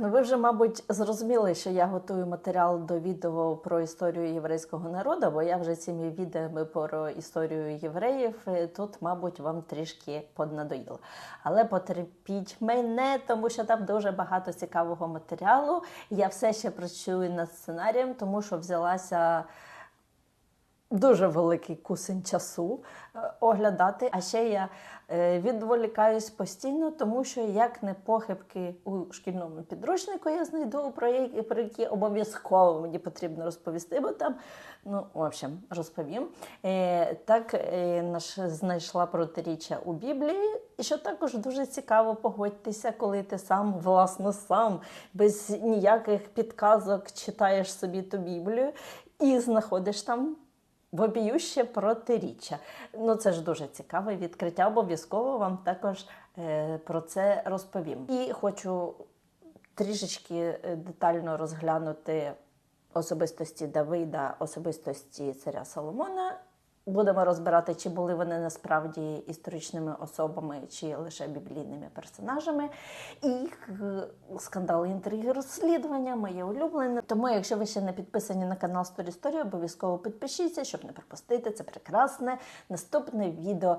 Ну, ви вже, мабуть, зрозуміли, що я готую матеріал до відео про історію єврейського народу, бо я вже цими відео про історію євреїв е, тут, мабуть, вам трішки поднадоїла. Але потерпіть мене, тому що там дуже багато цікавого матеріалу. Я все ще працюю над сценарієм, тому що взялася дуже великий кусень часу е, оглядати. А ще я е, відволікаюсь постійно, тому що як не похибки у шкільному підручнику я знайду, про які, про які обов'язково мені потрібно розповісти, бо там, ну, в общем, розповім. Е, так знайшла протиріччя у Біблії. І що також дуже цікаво погодьтеся, коли ти сам, власно, сам, без ніяких підказок читаєш собі ту Біблію і знаходиш там вопіюще протиріччя. Ну, це ж дуже цікаве відкриття. Обов'язково вам також е, про це розповім. І хочу трішечки е, детально розглянути особистості Давида, особистості царя Соломона. Будемо розбирати, чи були вони насправді історичними особами, чи лише біблійними персонажами. І е, скандали, інтриги, розслідування моє улюблене. Тому, якщо ви ще не підписані на канал Сторі Story, обов'язково підпишіться, щоб не пропустити це прекрасне наступне відео.